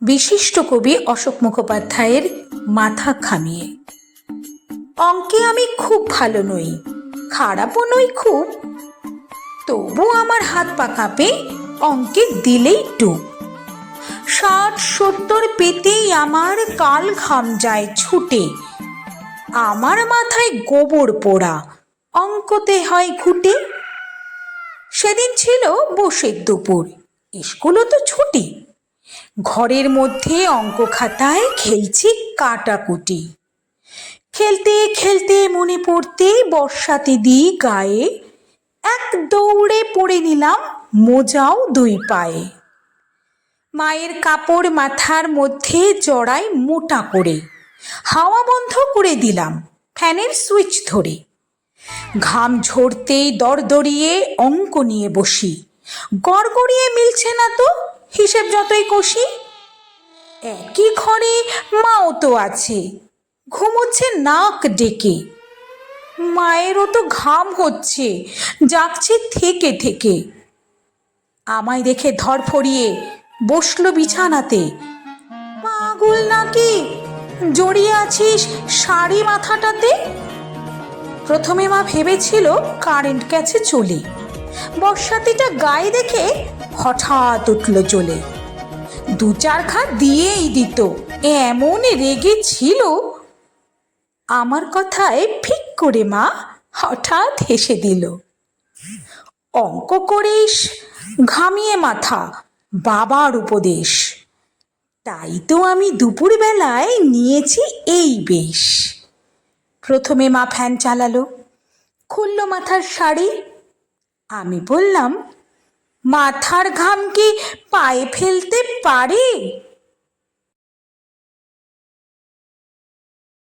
বিশিষ্ট কবি অশোক মুখোপাধ্যায়ের মাথা খামিয়ে। অঙ্কে আমি খুব ভালো নই, খারাপও নই খুব। তবু আমার হাত পা কাঁপে, অঙ্কে দিলেই ডুব। ষাট সত্তর পেতেই আমার কাল ঘাম যায় ছুটে। আমার মাথায় গোবর পোড়া, অঙ্কতে হয় ঘুটে। সেদিন ছিল বসের দুপুর, স্কুলও তো ছুটি। ঘরের মধ্যে অঙ্ক খাতায় খেলছি কাটাকুটি। খেলতে খেলতে মনে পড়তে বর্ষাতে দিই গায়ে। এক দৌড়ে পড়ে নিলাম মোজাও দুই পায়ে। মায়ের কাপড় মাথার মধ্যে জড়াই মোটা করে। হাওয়া বন্ধ করে দিলাম ফ্যানের সুইচ ধরে। ঘাম ঝরতেই দরদরিয়ে অঙ্ক নিয়ে বসি। গড়গড়িয়ে মিলছে না তো হিসেব যতই কষি, একই ঘরে মাও তো আছে। ঘুমোচ্ছে নাক ডেকে। মায়েরও তো ঘাম হচ্ছে, জাগছে থেকে থেকে। আমায় দেখে ধর ফরিয়ে বসল বিছানাতে। পাগল নাকি, জড়িয়ে আছিস শাড়ি মাথাটাতে? প্রথমে মা ভেবেছিল কারেন্ট গেছে চলে। বর্ষাতিটা গায়ে দেখে হঠাৎ উঠল চলে। দু চার খা দিয়েই দিত। এমন রেগে ছিল। আমার কথায় ফিক করে মা হঠাৎ হেসে দিল। অঙ্ক করিস, ঘামিয়ে মাথা, বাবার উপদেশ। তাই তো আমি দুপুরবেলায় নিয়েছি এই বেশ। প্রথমে মা ফ্যান চালালো, খুললো মাথার শাড়ি। আমি বললাম মাথার ঘাম কি পায়ে ফেলতে পারে?